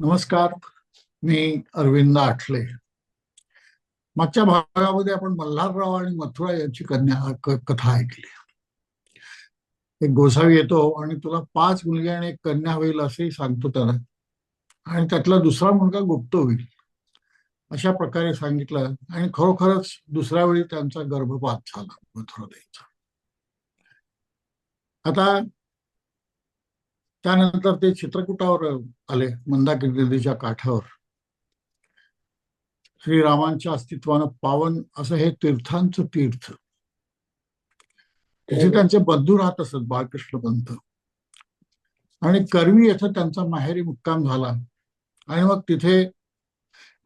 नमस्कार मी अरविंद आठले. मागच्या भागामध्ये आपण मल्हारराव आणि मथुरा यांची कन्या कथा ऐकली. एक गोसावी येतो आणि तुला पाच मुलगी आणि एक कन्या होईल असंही सांगतो त्याला. आणि त्यातला दुसरा मुलगा गुप्त होईल अशा प्रकारे सांगितलं. आणि खरोखरच दुसऱ्या वेळी त्यांचा गर्भपात झाला मथुरादेवीचा. आता त्यानंतर ते चित्रकूटावर आले मंदाकिनी नदीच्या काठावर. श्रीरामांच्या अस्तित्वानं पावन असं हे तीर्थांचं तीर्थ. तिथे त्यांचे बंधू राहत असत बाळकृष्ण पंत. आणि करवी येथे त्यांचा माहेरी मुक्काम झाला. आणि मग तिथे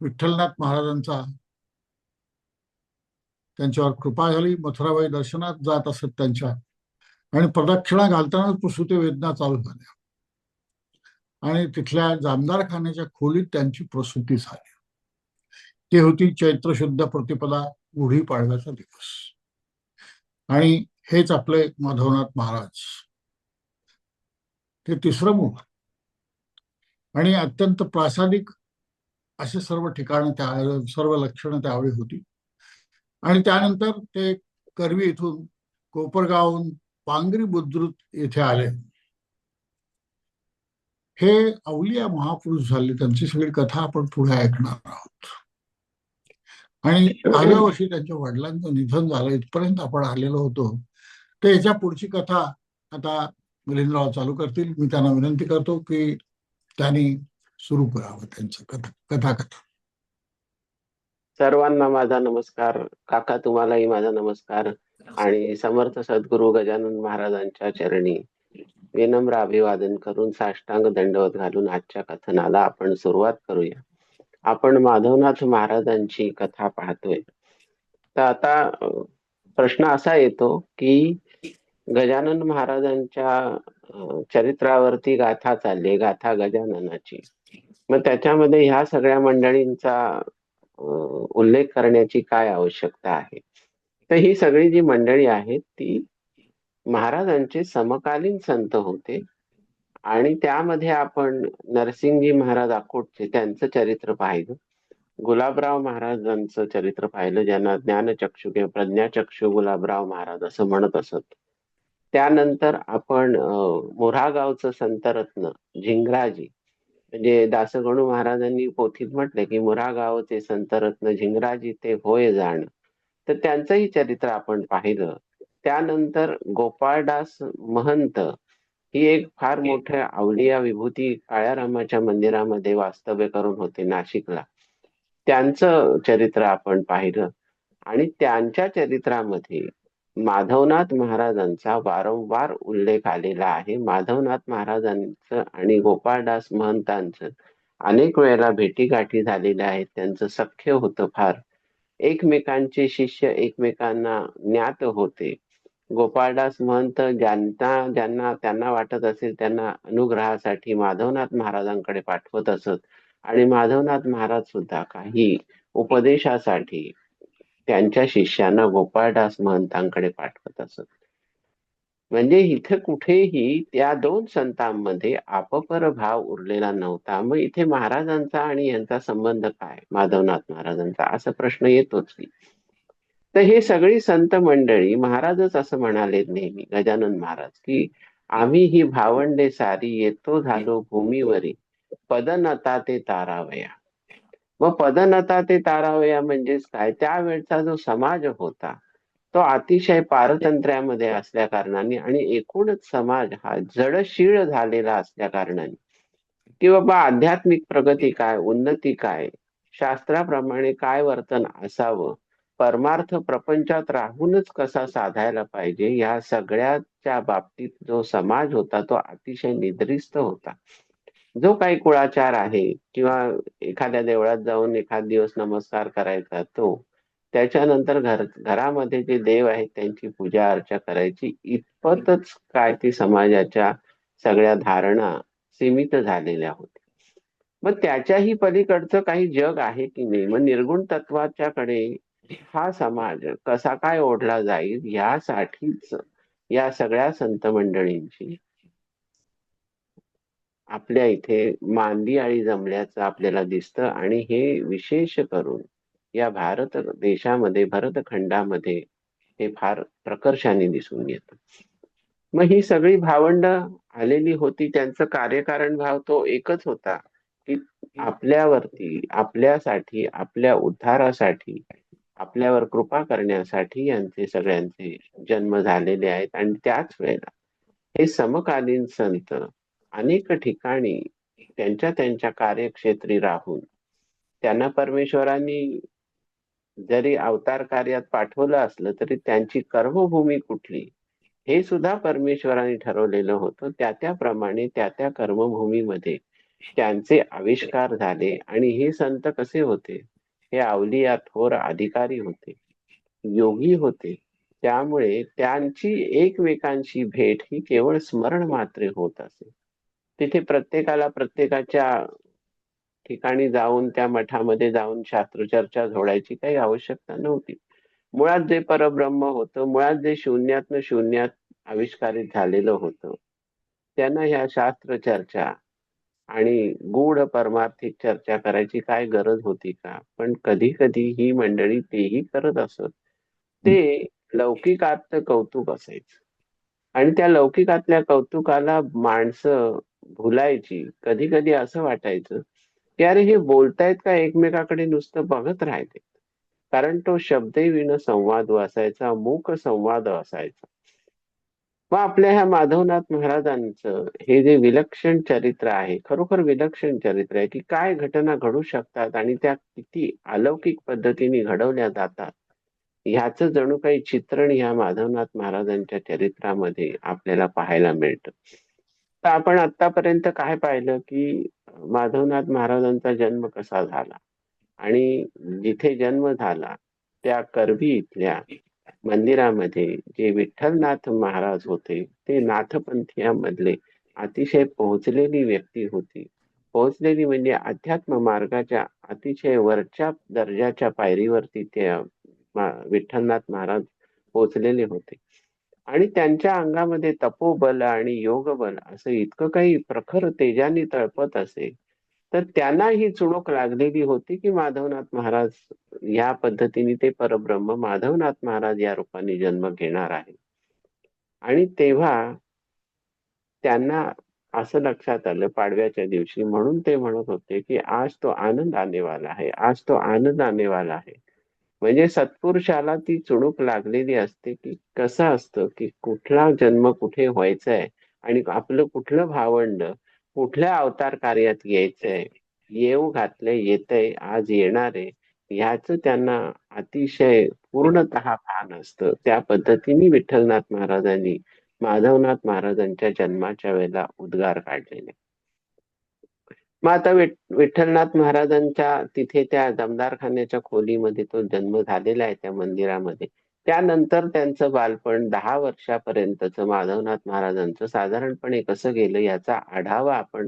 विठ्ठलनाथ महाराजांचा त्यांच्यावर कृपा झाली. मथुराबाई दर्शनात जात असत त्यांच्या. आणि प्रदक्षिणा घालतानाच प्रसूती वेदना चालू झाल्या. आणि तिथल्या जामदारखान्याच्या खोलीत त्यांची प्रसूती झाली. ती होती चैत्र शुद्ध प्रतिपदा गुढी पाडव्याचा दिवस. आणि हेच आपले माधवनाथ महाराज. ते तिसरं मूळ आणि अत्यंत प्रासादिक असे सर्व ठिकाणं त्या सर्व लक्षणं त्यावेळी होती. आणि त्यानंतर ते करवी इथून कोपरगावहून पांगरी बुद्रुक येथे आले. हे अवलिया महापुरुष झाले त्यांची सगळी कथा आपण पुढे ऐकणार आहोत. आणि आल्या वर्षी त्यांच्या वडिलांचं निधन झालं इथपर्यंत आपण आलेलो होतो. तर याच्या पुढची कथा आता मिलिंदराव चालू करतील. मी त्यांना विनंती करतो की त्यांनी सुरू करावं त्यांचं कथा कथा कथा सर्वांना माझा नमस्कार. काका तुम्हालाही माझा नमस्कार. आणि समर्थ सद्गुरु गजानन महाराजांच्या चरणी. विनम्र अभिवादन करून साष्टांग दंडवत घालून आजच्या कथनाला आपण सुरुवात करूया. आपण माधवनाथ महाराजांची कथा पाहतोय. तर आता प्रश्न असा येतो की गजानन महाराजांच्या चरित्रावरती गाथा चालली गाथा गजाननाची. मग त्याच्यामध्ये ह्या सगळ्या मंडळींचा उल्लेख करण्याची काय आवश्यकता आहे? तर ही सगळी जी मंडळी आहेत ती महाराजांचे समकालीन संत होते. आणि त्यामध्ये आपण नरसिंगजी महाराज अकोटचे त्यांचं चरित्र पाहिलं. गुलाबराव महाराजांचं चरित्र पाहिलं ज्यांना ज्ञानचक्षु किंवा प्रज्ञाचक्षु गुलाबराव महाराज असं म्हणत असत. त्यानंतर आपण मोरागावचं संतरत्न झिंगराजी म्हणजे दासगणू महाराजांनी पोथीत म्हटले की मुरागावचे संतरत्न झिंगराजी ते होय जाण. तर त्यांचंही चरित्र आपण पाहिलं. त्यानंतर गोपाळदास महंत ही एक फार मोठ्या अवलिया विभूती काळ्यारामाच्या मंदिरामध्ये वास्तव्य करून होते नाशिकला. त्यांचं चरित्र आपण पाहिलं आणि त्यांच्या चरित्रामध्ये माधवनाथ महाराजांचा वारंवार उल्लेख आलेला आहे. माधवनाथ महाराजांचं आणि गोपाळदास महंतांचं अनेक वेळेला भेटीगाठी झालेल्या आहेत. त्यांचं सख्य होतं फार. एकमेकांचे शिष्य एकमेकांना ज्ञात होते. गोपाळदास महंत ज्यांना ज्यांना त्यांना वाटत असेल त्यांना अनुग्रहासाठी माधवनाथ महाराजांकडे पाठवत असत. आणि माधवनाथ महाराज सुद्धा काही उपदेशासाठी त्यांच्या शिष्यांना गोपाळदास महंतांकडे पाठवत असत. म्हणजे इथे कुठेही त्या दोन संतांमध्ये आपपर भाव उरलेला नव्हता. मग इथे महाराजांचा आणि यांचा संबंध काय? माधवनाथ महाराजांचा असा प्रश्न येतोच. की तर हे सगळी संत मंडळी महाराजच असं म्हणाले नेहमी गजानन महाराज की आम्ही ही भावंडे सारी येतो झालो भूमीवरी पदनता ते तारावया. मग पदनता ते तारावया म्हणजेच काय? त्यावेळचा जो समाज होता तो अतिशय पारतंत्र्यामध्ये असल्या कारणाने आणि एकूणच समाज हा जडशीळ झालेला असल्या कारणाने की बाबा आध्यात्मिक प्रगती काय उन्नती काय शास्त्राप्रमाणे काय वर्तन असावं परमार्थ प्रपंचात राहूनच कसा साधायला पाहिजे ह्या सगळ्याच्या बाबतीत जो समाज होता तो अतिशय निद्रिस्त होता. जो काही कुळाचार आहे किंवा एखाद्या देवळात जाऊन एखाद दिवस नमस्कार करायचा तो त्याच्यानंतर घर घरामध्ये जे देव आहेत त्यांची पूजा अर्चा करायची इतपतच काय ती समाजाच्या सगळ्या धारणा सीमित झालेल्या होत्या. मग त्याच्याही पलीकडचं काही जग आहे की नाही? मग निर्गुण तत्वाच्याकडे हा समाज कसा काय ओढला जाईल यासाठीच या सगळ्या संत मंडळींची आपल्या इथे मांदी आळी जमल्याचं आपल्याला दिसतं आणि हे विशेष करून या भारत देशामध्ये भरतखंडामध्ये हे फार प्रकर्षाने दिसून येत. मग ही सगळी भावंड आलेली होती त्यांचं कार्यकारण भाव तो एकच होता की आपल्यावरती आपल्यासाठी आपल्या उद्धारासाठी आपल्यावर कृपा करण्यासाठी यांचे सगळ्यांचे जन्म झालेले आहेत. आणि त्याच वेळेला हे समकालीन संत अनेक ठिकाणी त्यांच्या त्यांच्या कार्यक्षेत्री राहून त्यांना परमेश्वरांनी जरी अवतार कार्यात पाठवलं असलं तरी त्यांची कर्मभूमी कुठली हे सुद्धा परमेश्वराने ठरवलेलं होतं. त्या त्याप्रमाणे त्या त्या कर्मभूमीमध्ये त्यांचे आविष्कार झाले. आणि हे संत कसे होते? हे अवलिया थोर अधिकारी होते. योगी होते. त्यामुळे त्यांची एकमेकांची भेट ही केवळ स्मरण मात्र होत असे. तिथे प्रत्येकाला प्रत्येकाच्या ठिकाणी जाऊन त्या मठामध्ये जाऊन शास्त्रचर्चा जोडायची काही आवश्यकता नव्हती. मुळात जे परब्रह्म होतं मुळात जे शून्यातनं शून्यात आविष्कारित झालेलं होतं त्यांना ह्या शास्त्र चर्चा आणि गूढ परमार्थिक चर्चा करायची काय गरज होती का? पण कधी कधी ही मंडळी तेही करत असत. ते लौकिकात कौतुक असायचं. आणि त्या लौकिकातल्या कौतुकाला माणसं भुलायची कधी कधी असं वाटायचं की अरे हे बोलतायत का एकमेकाकडे नुसतं बघत राहते कारण तो शब्दविण संवाद असायचा मूक संवाद असायचा. मग आपल्या ह्या माधवनाथ महाराजांचं हे जे विलक्षण चरित्र आहे खरोखर विलक्षण चरित्र आहे की काय घटना घडू शकतात आणि त्या किती अलौकिक पद्धतीने घडवल्या जातात ह्याचं जणू काही चित्रण ह्या माधवनाथ महाराजांच्या चरित्रामध्ये आपल्याला पाहायला मिळतं. तर आपण आतापर्यंत काय पाहिलं की माधवनाथ महाराजांचा जन्म कसा झाला आणि जिथे जन्म झाला त्या करवी इथल्या मंदिरामध्ये जे विठ्ठलनाथ महाराज होते ते नाथपंथीयामधले अतिशय पोहोचलेली व्यक्ती होती. पोहोचलेली म्हणजे अध्यात्म मार्गाच्या अतिशय वरच्या दर्जाच्या पायरीवरती ते विठ्ठलनाथ महाराज पोहोचलेले होते. आणि त्यांच्या अंगामध्ये तपोबल आणि योगबल असं इतकं काही प्रखर तेजाने तळपत असे तर त्यांना ही चुणूक लागलेली होती की माधवनाथ महाराज या पद्धतीने ते परब्रह्म माधवनाथ महाराज या रूपाने जन्म घेणार आहे आणि तेव्हा त्यांना असं लक्षात आलं पाडव्याच्या दिवशी म्हणून ते म्हणत होते की आज तो आनंद आणेवाला आहे आज तो आनंद आनेवाला आहे. म्हणजे सत्पुरुषाला ती चुणूक लागलेली असते की कसं असतं की कुठला जन्म कुठे व्हायचा आहे आणि आपलं कुठलं भावंड कुठल्या अवतार कार्यात यायचंय? येऊ घातलंय येतंय आज येणार आहे. ह्याच त्यांना अतिशय पूर्णत भान असतं. त्या पद्धतीने विठ्ठलनाथ महाराजांनी माधवनाथ महाराजांच्या जन्माच्या वेळेला उद्गार काढलेले. मग आता विठ्ठलनाथ महाराजांच्या तिथे त्या दमदारखान्याच्या खोलीमध्ये तो जन्म झालेला आहे त्या मंदिरामध्ये. त्यानंतर त्यांचं बालपण दहा वर्षापर्यंतच माधवनाथ महाराजांचं साधारणपणे कसं गेलं याचा आढावा आपण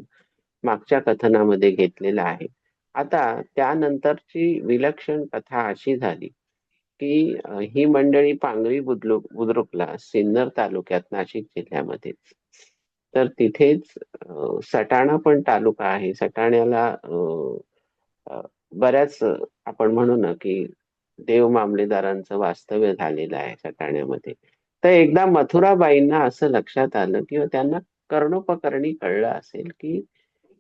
मागच्या कथनामध्ये घेतलेला आहे. आता त्यानंतरची विलक्षण कथा अशी झाली की ही मंडळी पांगरी बुद्रुक बुद्रुकला सिन्नर तालुक्यात नाशिक जिल्ह्यामध्येच. तर तिथेच सटाणा पण तालुका आहे. सटाण्याला बऱ्याच आपण म्हणू ना की देव मामलेदारांचं वास्तव्य झालेलं आहे सटाण्यामध्ये तर एकदा मथुराबाईंना असं लक्षात आलं किंवा त्यांना कर्णोपकरणी कळलं असेल की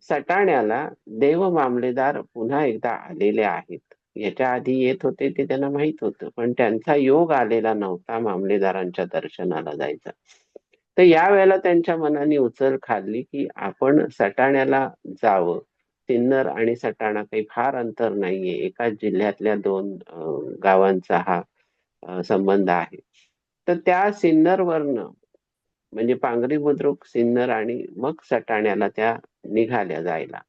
सटाण्याला देव मामलेदार पुन्हा एकदा आलेले आहेत. याच्या आधी येत होते ते त्यांना माहीत होतं पण त्यांचा योग आलेला नव्हता मामलेदारांच्या दर्शनाला जायचा. तर या वेळेला त्यांच्या मनाने उचल खाल्ली की आपण सटाण्याला जावं. सिन्नर आणि सटाणा काही फार अंतर नाहीये. एकाच जिल्ह्यातल्या दोन गावांचा हा संबंध आहे. तर त्या सिन्नरवरनं म्हणजे पांगरी बुद्रुक सिन्नर आणि मग सटाण्याला त्या निघाल्या जायला.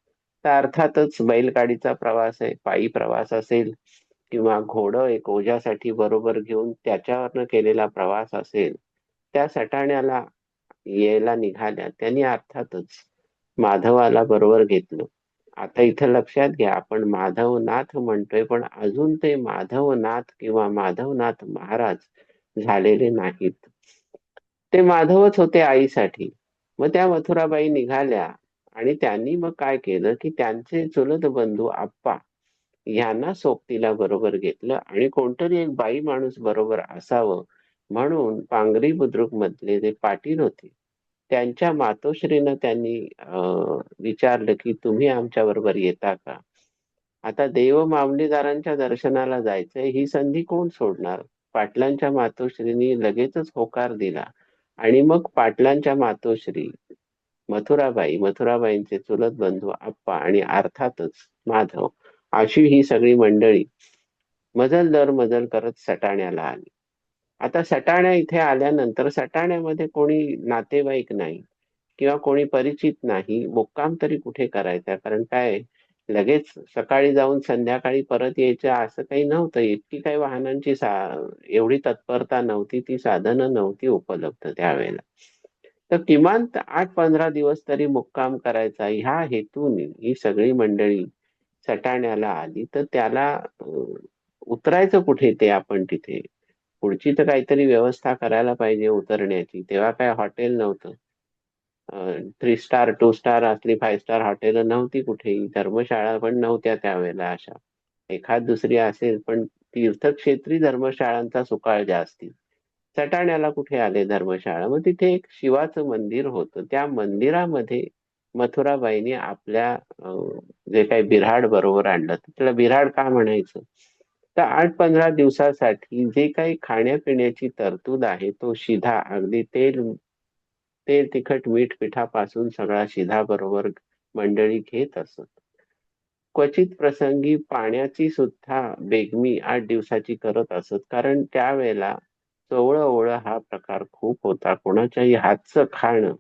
तर अर्थातच बैलगाडीचा प्रवास आहे पायी प्रवास असेल किंवा घोडं एक ओझ्यासाठी बरोबर घेऊन त्याच्यावरनं केलेला प्रवास असेल त्या सटाण्याला यायला निघाल्या. त्यांनी अर्थातच माधवाला बरोबर घेतलं. आता इथं लक्षात घ्या आपण माधवनाथ म्हणतोय पण अजून ते माधवनाथ किंवा माधवनाथ महाराज झालेले नाहीत. ते माधवच होते आईसाठी. मग त्या मथुराबाई निघाल्या आणि त्यांनी मग काय केलं की त्यांचे चुलत बंधू आप्पा यांना सोबतीला बरोबर घेतलं आणि कोणतरी एक बाई माणूस बरोबर असावं म्हणून पांगरी बुद्रुक मधले जे पाटील होते. त्यांच्या मातोश्रीनं त्यांनी अं, विचारलं की तुम्ही आमच्या बरोबर येता का? आता देव मावलीदारांच्या दर्शनाला जायचंय ही संधी कोण सोडणार? पाटलांच्या मातोश्रीनी लगेचच होकार दिला. आणि मग पाटलांच्या मातोश्री मथुराबाई मथुराबाईंचे चुलत बंधू आप्पा आणि अर्थातच माधव अशी ही सगळी मंडळी मजल दर मजल करत सटाण्याला आली. आता सटाण्या इथे आल्यानंतर सटाण्यामध्ये कोणी नातेवाईक नाही किंवा कोणी परिचित नाही मुक्काम तरी कुठे करायचा? कारण काय लगेच सकाळी जाऊन संध्याकाळी परत यायचं असं काही नव्हतं. इतकी काही वाहनांची सा एवढी तत्परता नव्हती ती साधनं नव्हती उपलब्ध त्यावेळेला. तर किमान आठ पंधरा दिवस तरी मुक्काम करायचा. ह्या हेतून ही सगळी मंडळी सटाण्याला आली. तर त्याला उतरायचं कुठे ते आपण तिथे? पुढची तर काहीतरी व्यवस्था करायला पाहिजे उतरण्याची. तेव्हा काय हॉटेल नव्हतं. थ्री स्टार टू स्टार असली फाईव्ह स्टार हॉटेल नव्हती कुठेही. धर्मशाळा पण नव्हत्या त्यावेळेला अशा. एखाद दुसरी असेल पण तीर्थक्षेत्री धर्मशाळांचा सुकाळ जास्ती. सटाण्याला कुठे आले धर्मशाळा? मग तिथे एक शिवाचं मंदिर होतं. त्या मंदिरामध्ये मथुराबाईने आपल्या जे काही बिऱ्हाड बरोबर आणलं तर त्याला बिऱ्हाड का म्हणायचं? तर आठ पंधरा दिवसासाठी जे काही खाण्यापिण्याची तरतूद आहे तो शिधा. अगदी तेल तेल तिखट मीठ पिठापासून सगळा शिधा बरोबर मंडळी घेत असत. क्वचित प्रसंगी पाण्याची सुद्धा बेगमी आठ दिवसाची करत असत कारण त्यावेळेला चवळं ओवळं हा प्रकार खूप होता. कोणाच्याही हातचं खाणं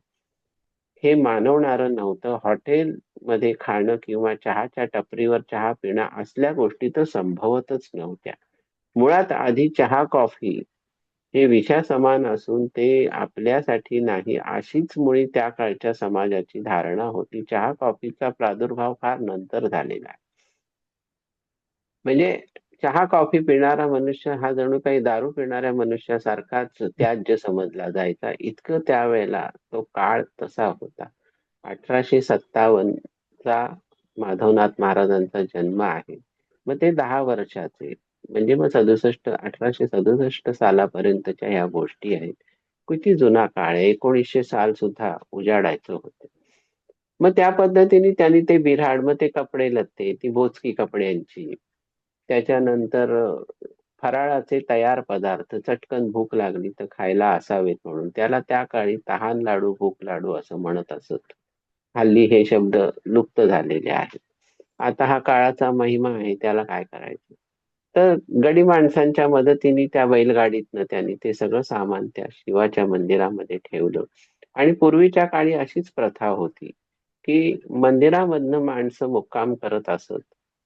हे मानवणारं नव्हतं. हॉटेल मध्ये खाणं किंवा चहाच्या टपरीवर चहा पिणं असल्या गोष्टी तर संभवतच नव्हत्या. मुळात आधी चहा कॉफी हे विषा समान असून ते आपल्यासाठी नाही अशीच मुळी त्या काळच्या समाजाची धारणा होती. चहा कॉफीचा प्रादुर्भाव फार नंतर झालेला आहे. म्हणजे चहा कॉफी पिणारा मनुष्य हा जणू काही दारू पिणाऱ्या मनुष्यासारखाच त्याज्य समजला जायचा. इतकं त्यावेळेला तो काळ तसा होता. अठराशे सत्तावन्नचा माधवनाथ महाराजांचा जन्म आहे. मग ते दहा वर्षाचे. म्हणजे मग सदुसष्ट अठराशे सदुसष्ट सालापर्यंतच्या ह्या गोष्टी आहेत. किती जुना काळ आहे. एकोणीसशे साल सुद्धा उजाडायचं होतं. मग त्या पद्धतीने त्यांनी ते बिराड मग ते कपडे लत्ते ती बोचकी कपड्यांची त्याच्यानंतर फराळाचे तयार पदार्थ चटकन भूक लागली तर खायला असावेत म्हणून. त्याला त्या काळी तहान लाडू भूक लाडू असं म्हणत असत. हल्ली हे शब्द लुप्त झालेले आहेत. आता हा काळाचा महिमा आहे त्याला काय करायचं? तर गडी माणसांच्या मदतीने त्या बैलगाडीतनं त्यांनी ते सगळं सामान त्या शिवाच्या मंदिरामध्ये ठेवलं. आणि पूर्वीच्या काळी अशीच प्रथा होती की मंदिरामधनं माणसं मुक्काम करत असत.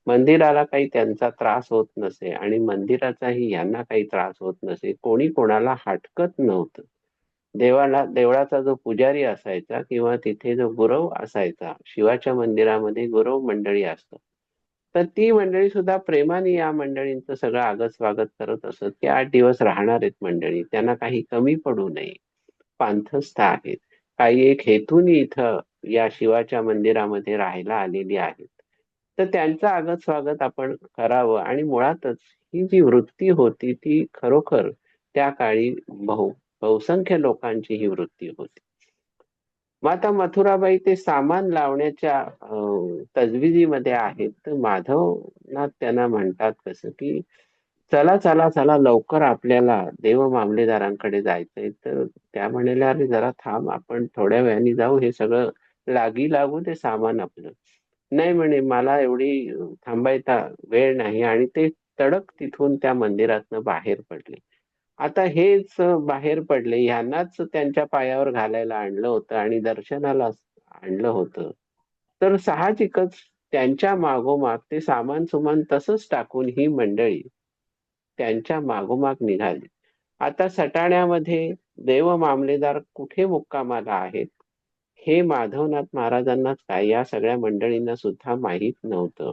मंदिराला काही त्यांचा त्रास होत नसे आणि मंदिराचाही यांना काही त्रास होत नसे कोणी कोणाला हटकत नव्हतं. देवाला देवळाचा जो पुजारी असायचा किंवा तिथे जो गुरव असायचा शिवाच्या मंदिरामध्ये गुरव मंडळी असतात. तर ती मंडळी सुद्धा प्रेमाने या मंडळींचं सगळं आगत स्वागत करत असत की आठ दिवस राहणार आहेत मंडळी त्यांना काही कमी पडू नये. पांथस्थ आहेत. काही एक हेतूनी इथं या शिवाच्या मंदिरामध्ये राहायला आलेली आहेत. तर त्यांचं आगत स्वागत आपण करावं आणि मुळातच ही जी वृत्ती होती ती खरोखर त्या काळी बहु बहुसंख्य लोकांची ही वृत्ती होती. मग आता मथुराबाई ते सामान लावण्याच्या अं, तजविजीमध्ये आहेत. तर माधवनाथ त्यांना म्हणतात कसं की चला चला चला लवकर आपल्याला देव मामलेदारांकडे जायचंय. तर त्या म्हणाल्या अरे जरा थांब आपण थोड्या वेळाने जाऊ. हे सगळं लागी लागू ते सामान आपलं नाही म्हणे मला एवढी थांबायचा वेळ नाही. आणि ते तडक तिथून त्या मंदिरातनं बाहेर पडले. आता हेच बाहेर पडले. ह्यांनाच त्यांच्या पायावर घालायला आणलं होतं आणि दर्शनाला आणलं होतं. तर साहजिकच त्यांच्या मागोमाग ते सामान सुमान तसंच टाकून ही मंडळी त्यांच्या मागोमाग निघाली. आता सटाण्यामध्ये देव मामलेदार कुठे मुक्कामाला आहेत? हे माधवनाथ महाराजांनाच काय? या सगळ्या मंडळींना सुद्धा माहीत नव्हतं.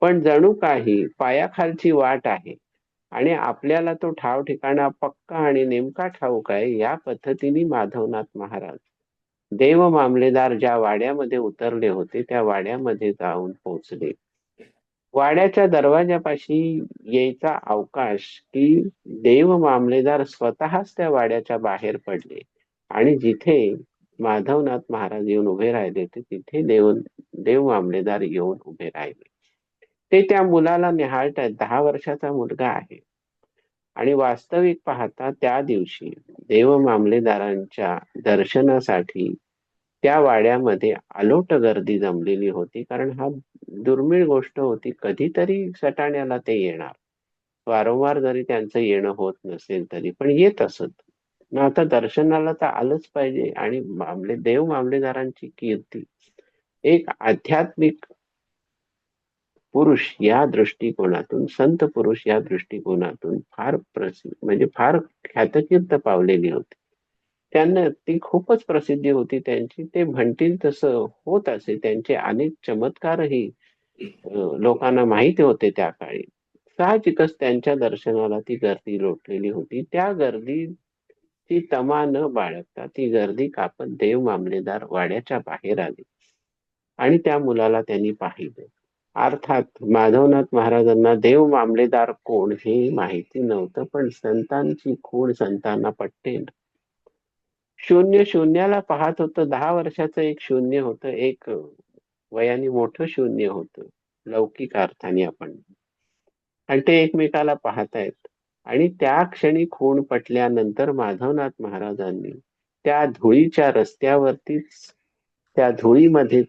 पण जणू काही पायाखालची वाट आहे. आणि आपल्याला तो ठाव ठिकाणा पक्का आणि नेमका ठाऊक आहे या पद्धतीने माधवनाथ महाराज देव मामलेदार ज्या वाड्यामध्ये उतरले होते त्या वाड्यामध्ये जाऊन पोहोचले. वाड्याच्या दरवाजापाशी यायचा अवकाश की देव मामलेदार स्वतःच त्या वाड्याच्या बाहेर पडले. आणि जिथे माधवनाथ महाराज येऊन उभे राहिले ते तिथे देव देव मामलेदार येऊन उभे राहिले. ते त्या मुलाला निहाळतात दहा वर्षाचा मुलगा आहे. आणि वास्तविक पाहता त्या दिवशी देव मामलेदारांच्या दर्शनासाठी त्या वाड्यामध्ये आलोट गर्दी जमलेली होती. कारण हा दुर्मिळ गोष्ट होती. कधीतरी सटाण्याला ते येणार. वारंवार जरी त्यांचं येणं होत नसेल तरी पण येत असत. मग आता दर्शनाला तर आलंच पाहिजे आणि मामले देव मामलेदारांची कीर्ती. एक आध्यात्मिक पुरुष या दृष्टिकोनातून संत पुरुष या दृष्टिकोनातून फार प्रसिद्ध म्हणजे फार ख्यातकीर्त पावलेली होती. त्यांना ती खूपच प्रसिद्धी होती त्यांची. ते म्हणतील तसं होत असे. त्यांचे अनेक चमत्कारही लोकांना माहिती होते त्या काळी. साहजिकच त्यांच्या दर्शनाला ती गर्दी लोटलेली होती. त्या गर्दी ती तमा न बाळगता ती गर्दी कापत देव मामलेदार वाड्याच्या बाहेर आले. आणि त्या मुलाला त्यांनी पाहिलं. अर्थात माधवनाथ महाराजांना देव मामलेदार कोण हे माहिती नव्हतं पण संतांची खूण संतांना पटते ना. शून्य शून्याला पाहत होतं दहा वर्षाचं एक शून्य होतं एक वयाने मोठं शून्य होतं लौकिक अर्थाने आपण. आणि ते एकमेकाला पाहतायत. आणि त्या क्षणी खूण पटल्यानंतर माधवनाथ महाराजांनी त्या धुळीच्या रस्त्यावरतीच त्या धुळीमध्येच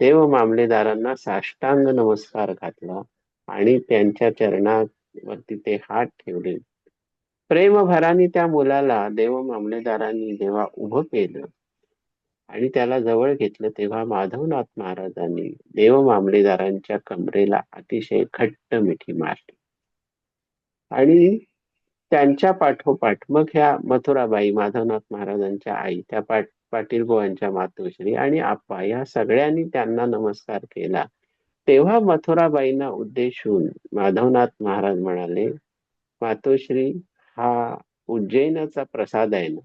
देव मामलेदारांना साष्टांग नमस्कार घातला आणि त्यांच्या चरणावरती ते हात ठेवले. प्रेमभराने त्या मुलाला देव मामलेदारांनी जेव्हा उभं केलं आणि त्याला जवळ घेतलं तेव्हा माधवनाथ महाराजांनी देव मामलेदारांच्या कमरेला अतिशय घट्ट मिठी मारली. आणि त्यांच्या पाठोपाठ मग ह्या मथुराबाई माधवनाथ महाराजांच्या आई त्या पाट पाटीलबुवांच्या मातोश्री आणि आप्पा या सगळ्यांनी त्यांना नमस्कार केला. तेव्हा मथुराबाईंना उद्देशून माधवनाथ महाराज म्हणाले मातोश्री हा उज्जैनाचा प्रसाद आहे ना?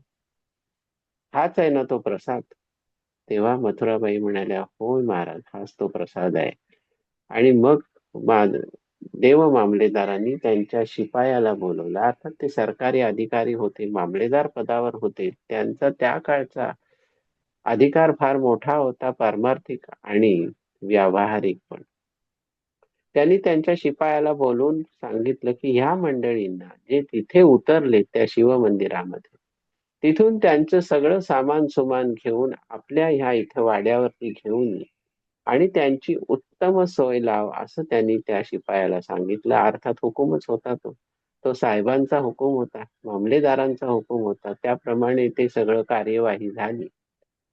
हाच आहे ना तो प्रसाद? तेव्हा मथुराबाई म्हणाल्या होय महाराज हाच तो प्रसाद आहे. आणि मग देव मामलेदारांनी त्यांच्या शिपायाला बोलवलं. अर्थात ते सरकारी अधिकारी होते मामलेदार पदावर होते. त्यांचा त्या काळचा अधिकार फार मोठा होता पारमार्थिक आणि व्यावहारिक पण. त्यांनी त्यांच्या शिपायाला बोलून सांगितलं की ह्या मंडळींना जे तिथे उतरले त्या शिवमंदिरामध्ये तिथून त्यांचं सगळं सामान सुमान घेऊन आपल्या ह्या इथं वाड्यावरती घेऊन आणि त्यांची उत्तम सोय लाव असं त्यांनी त्या शिपायाला सांगितलं. अर्थात हुकूमच होता तो. तो साहेबांचा हुकूम होता मामलेदारांचा हुकूम होता. त्याप्रमाणे ते सगळं कार्यवाही झाली.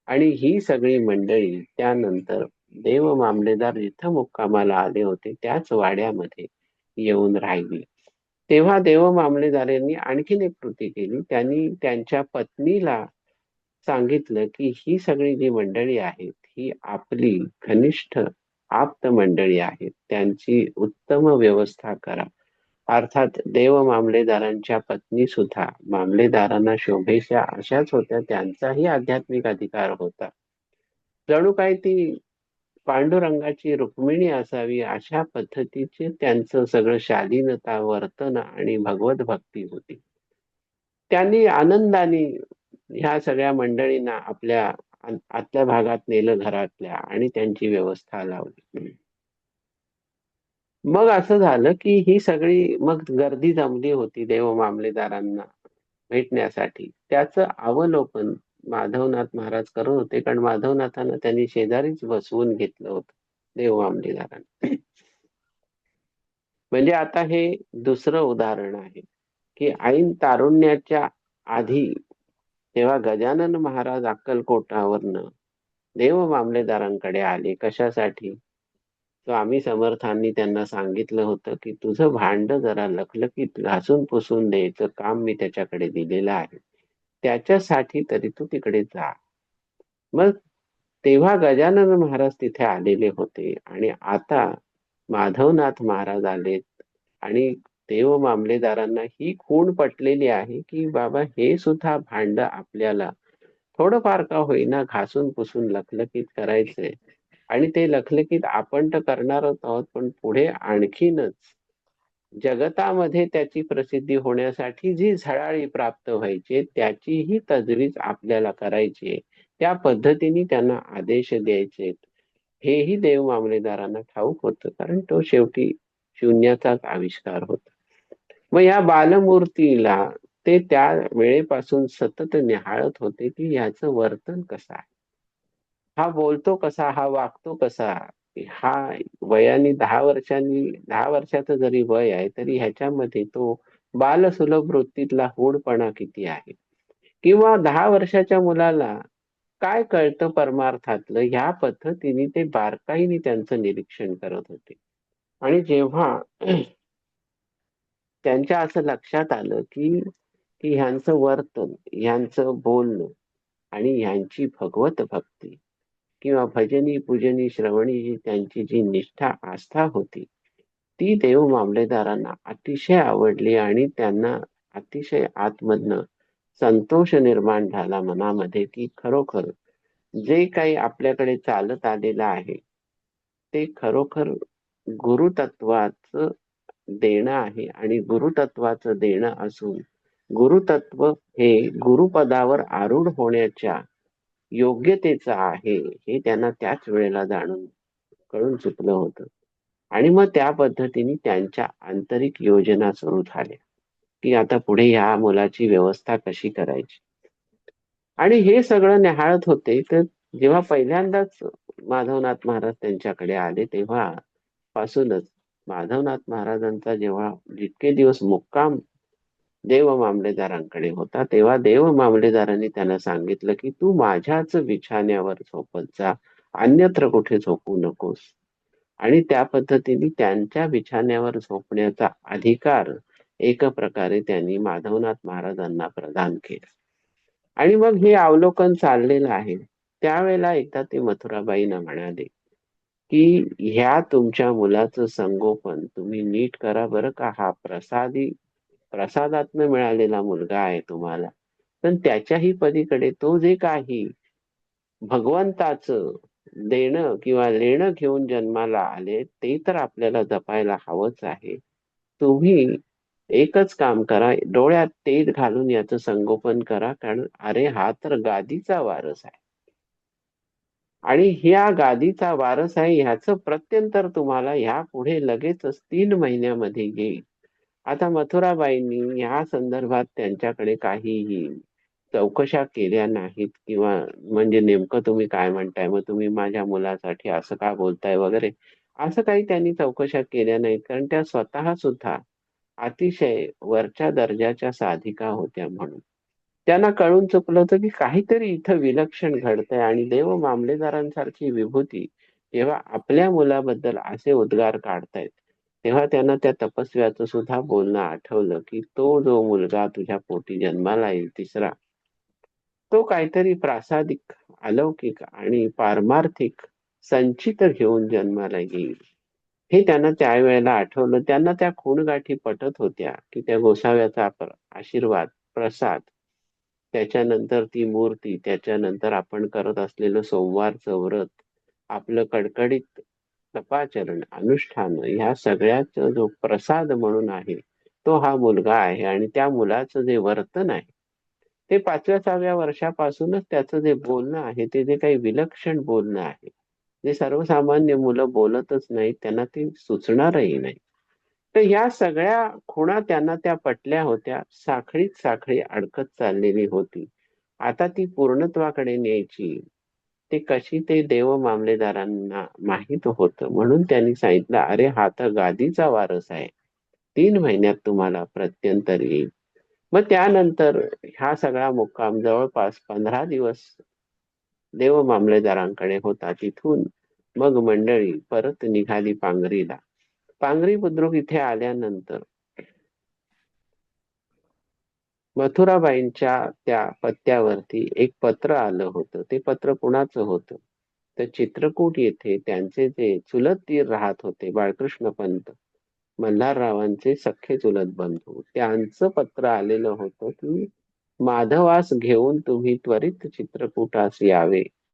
आणि ही सगळी मंडळी त्यानंतर देव मामलेदार जिथं मुक्कामाला आले होते त्याच वाड्यामध्ये येऊन राहिली. तेव्हा देव मामलेदारांनी आणखीन एक कृती केली. त्यांनी त्यांच्या पत्नीला सांगितलं की ही सगळी जी मंडळी आहेत ही आपली घनिष्ठ आप्त मंडळी आहेत त्यांची उत्तम व्यवस्था करा. अर्थात देव मामलेदारांच्या पत्नी सुद्धा मामलेदारांना शोभेच्या अशाच होत्या त्यांचाही आध्यात्मिक अधिकार होता. जणू काय ती पांडुरंगाची रुक्मिणी असावी अशा पद्धतीचे त्यांचं सगळं शालीनता वर्तन आणि भगवत भक्ती होती. त्यांनी आनंदाने ह्या सगळ्या मंडळींना आपल्या आतल्या भागात नेलं घरातल्या आणि त्यांची व्यवस्था लावली. मग असं झालं की ही सगळी मग गर्दी जमली होती देव मामलेदारांना भेटण्यासाठी. त्याचं अवलोकन माधवनाथ महाराज करत होते कारण माधवनाथांना त्यांनी शेजारीच बसवून घेतलं होतं देव मामलेदारांना. म्हणजे आता हे दुसरं उदाहरण आहे की ऐन तारुण्याच्या आधी तेव्हा गजानन महाराज अक्कलकोटावरनं देव मामलेदारांकडे आले. कशासाठी? स्वामी समर्थांनी त्यांना सांगितलं होतं की तुझं भांड जरा लखलखीत घासून पुसून द्यायचं काम मी त्याच्याकडे दिलेलं आहे. त्याच्यासाठी तरी तू तिकडे जा. मग तेव्हा गजानन महाराज तिथे आलेले होते आणि आता माधवनाथ महाराज आलेत आणि देव मामलेदारांना ही खूण पटलेली आहे की बाबा हे सुद्धा भांड आपल्याला थोडंफार का होईना घासून पुसून लखलखीत करायचंय. आणि ते लखलखीत आपण तर करणारच आहोत पण पुढे आणखीनच जगतामध्ये त्याची प्रसिद्धी होण्यासाठी जी झळाळी प्राप्त व्हायची त्याचीही तजवीज आपल्याला करायची त्या पद्धतीने त्यांना आदेश द्यायचे हेही देव मामलेदारांना ठाऊक होतं कारण तो शेवटी शून्याचाच आविष्कार होता. मग या बालमूर्तीला ते त्या वेळेपासून सतत निहाळत होते की ह्याचं वर्तन कसं आहे? हा बोलतो कसा? हा वागतो कसा? हा वयाने दहा वर्षांनी दहा वर्षाचं जरी वय आहे तरी ह्याच्यामध्ये तो बालसुलभ वृत्तीतला होडपणा किती आहे? किंवा दहा वर्षाच्या मुलाला काय कळतं परमार्थातलं? ह्या पद्धतीने ते बारकाईने त्यांचं निरीक्षण करत होते. आणि जेव्हा त्यांच्या असं लक्षात आलं की की ह्यांचं वर्तन ह्यांचं बोलणं आणि ह्यांची भगवत भक्ती किंवा भजनी पूजनी श्रवणी जी त्यांची जी निष्ठा आस्था होती ती देव मामलेदारांना अतिशय आवडली आणि त्यांना अतिशय आतमधनं संतोष निर्माण झाला मनामध्ये की खरोखर जे काही आपल्याकडे चालत आलेलं आहे ते खरोखर गुरुतत्वाच देणं आहे आणि गुरुतत्वाचं देणं असून गुरुतत्व हे गुरुपदावर आरूढ होण्याच्या योग्यतेचं आहे हे त्यांना त्याच वेळेला जाणून कळून चुकलं होतं. आणि मग त्या पद्धतीने त्यांच्या आंतरिक योजना सुरू झाल्या की आता पुढे ह्या मुलाची व्यवस्था कशी करायची. आणि हे सगळं निहाळत होते तर जेव्हा पहिल्यांदाच माधवनाथ महाराज त्यांच्याकडे आले तेव्हा पासूनच माधवनाथ महाराजांचा जेव्हा जितके दिवस मुक्काम देव मामलेदारांकडे होता तेव्हा देव मामलेदारांनी त्यांना सांगितलं की तू माझ्याच बिछाण्यावर झोपत जा अन्यत्र कुठे झोपू नकोस. आणि त्या पद्धतीने त्यांच्या बिछाण्यावर झोपण्याचा अधिकार एक प्रकारे त्यांनी माधवनाथ महाराजांना प्रदान केला. आणि मग हे अवलोकन चाललेलं आहे. त्यावेळेला एकदा ते मथुराबाईंना म्हणाले की ह्या तुमच्या मुलाचं संगोपन तुम्ही नीट करा बरं का. हा प्रसादी प्रसादातनं मिळालेला मुलगा आहे तुम्हाला. पण त्याच्याही पलीकडे तो जे काही भगवंताचं देणं किंवा लेणं घेऊन जन्माला आले ते तर आपल्याला जपायला हवंच आहे. तुम्ही एकच काम करा डोळ्यात तेल घालून याचं संगोपन करा कारण अरे हा तर गादीचा वारस आहे. आणि ह्या गादीचा वारस आहे ह्याचं प्रत्यंतर तुम्हाला ह्या पुढे लगेचच तीन महिन्यामध्ये येईल. आता मथुराबाईंनी ह्या संदर्भात त्यांच्याकडे काहीही चौकशा केल्या नाहीत किंवा म्हणजे नेमकं तुम्ही काय म्हणताय मग तुम्ही माझ्या मुलासाठी असं का बोलताय वगैरे असं काही त्यांनी चौकशा केल्या नाहीत. कारण त्या स्वतः सुद्धा अतिशय वरच्या दर्जाच्या साधिका होत्या म्हणून. त्यांना कळून चुकलं होतं की काहीतरी इथं विलक्षण घडतंय आणि देव मामलेदारांसारखी विभूती जेव्हा आपल्या मुलाबद्दल असे उद्गार काढतायत. तेव्हा त्यांना त्या तपस्व्याचं सुद्धा बोलणं आठवलं की तो जो मुलगा तुझ्या पोटी जन्माला येईल तिसरा तो काहीतरी प्रासादिक अलौकिक आणि पारमार्थिक संचित घेऊन जन्माला येईल. हे त्यांना त्यावेळेला आठवलं. त्यांना त्या खूणगाठी पटत होत्या की त्या गोसाव्याचा आशीर्वाद प्रसाद त्याच्यानंतर ती मूर्ती त्याच्यानंतर आपण करत असलेलं सोमवारचं व्रत आपलं कडकडीत तपाचरण अनुष्ठान ह्या सगळ्याचा जो प्रसाद म्हणून आहे तो हा मुलगा आहे आणि त्या मुलाचं जे वर्तन आहे ते पाचव्या सहाव्या वर्षापासूनच त्याचं जे बोलणं आहे ते जे काही विलक्षण बोलणं आहे जे सर्वसामान्य मुलं बोलतच नाहीत त्यांना ते सुचणारही नाही. तर या सगळ्या खुणा त्यांना त्या पटल्या होत्या. साखळीत साखळी अडकत चाललेली होती. आता ती पूर्णत्वाकडे न्यायची. ते कशी ते देव मामलेदारांना माहीत होतं म्हणून त्यांनी सांगितलं अरे हा तर गादीचा वारस आहे. तीन महिन्यात तुम्हाला प्रत्यंतर येईल. मग त्यानंतर हा सगळा मुक्काम जवळपास पंधरा दिवस देव मामलेदारांकडे होता. तिथून मग मंडळी परत निघाली पांगरीला पांगरी बुद्रुक इथे आल्यानंतर मथुराबाईंच्या त्या पत्त्यावरती एक पत्र आलं होतं. ते पत्र कुणाचं होतं? तर चित्रकूट येथे त्यांचे जे चुलत तीर राहत होते बाळकृष्ण पंत मल्हाररावांचे सख्खे चुलत बंधू त्यांचं पत्र आलेलं होतं की माधवास घेऊन तुम्ही त्वरित चित्रकूटास यावे.